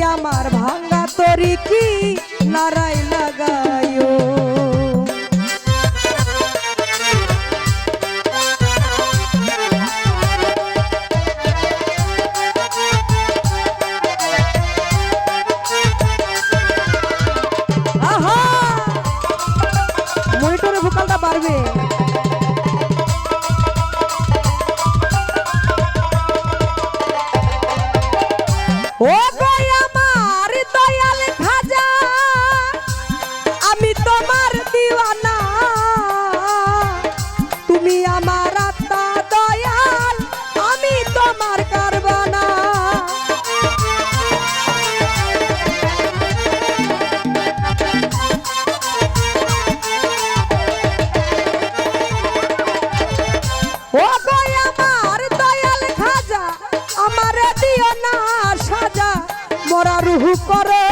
আমার ভাঙ্গা তরি কি? নারায় লাগা হুকরে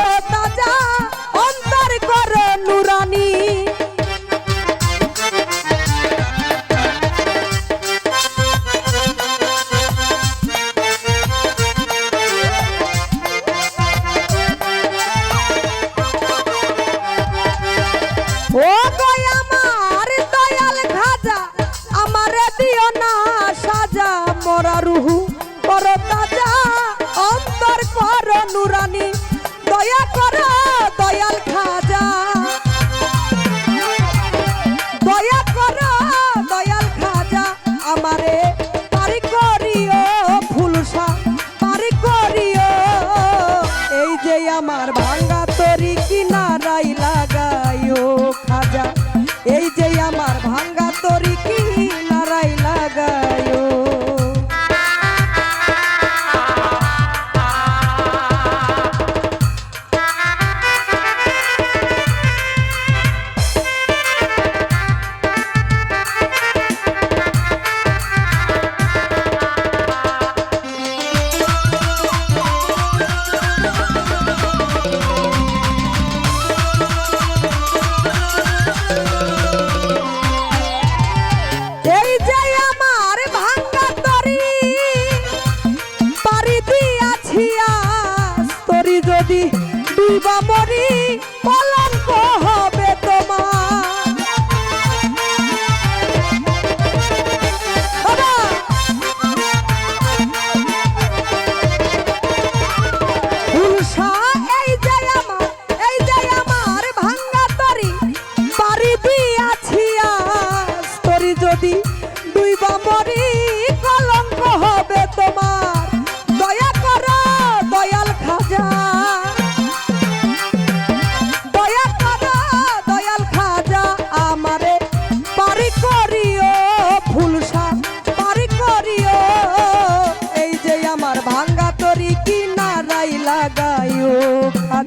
আমার ভাঙ্গা তরি কিনারাই লাগাই ও খাজা। এই iba morir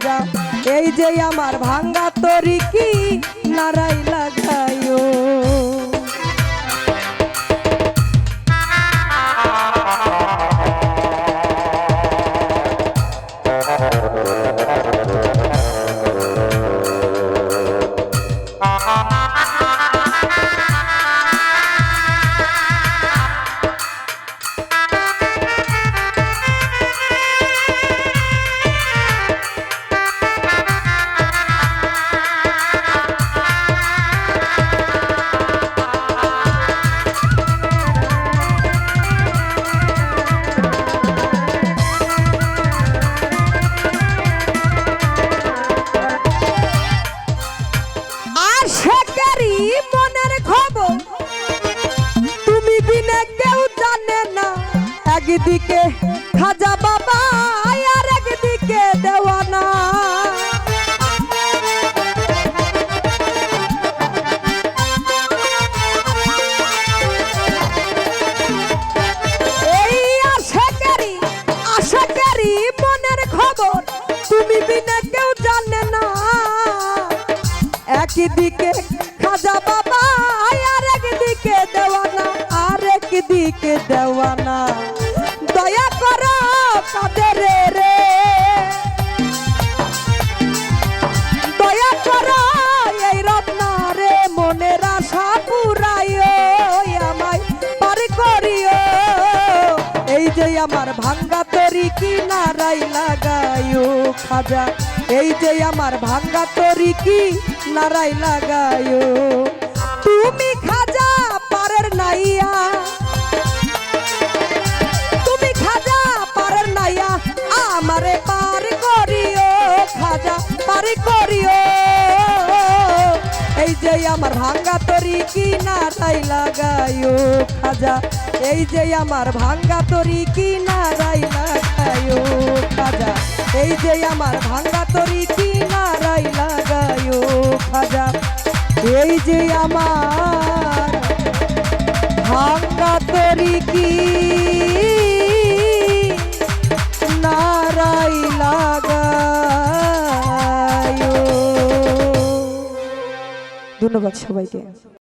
যা এই যে আমার ভাঙ্গা তরি কি? তুমি বিনা কেউ জানে না। একদিকে খাজা বাবা, আর একদিকে দেওয়ানা, আর একদিকে দেওয়ানা। দয়া করো কাদের রে। দয়া করো এই রত্না রে মনের আশা পুরাইও, আমায় পার করিও। এই যে আমার ভাঙ্গ তরি কি লাগায়ো খাজা। এই যে আমার ভাঙ্গা তরি কি নারাই লাগায়ো। তুমি খাজা, পারের নাইয়া। তুমি খাজা, পারের নাইয়া। আমারে পার করিও খাজা, পার করিও। এই যে আমার ভাঙ্গা তরি কি নারাই লাগায়ো খাজা। এই যে আমার ভাঙ্গা তরি কি নারাই লাগায়। খাজা। এই যে আমার ভাঙ্গা তরি কি নারাই লাগায়ো খাজা। এই যে আমার ভাঙ্গা তরি কি নারাই লাগায়ো। ধন্যবাদ সবাইকে।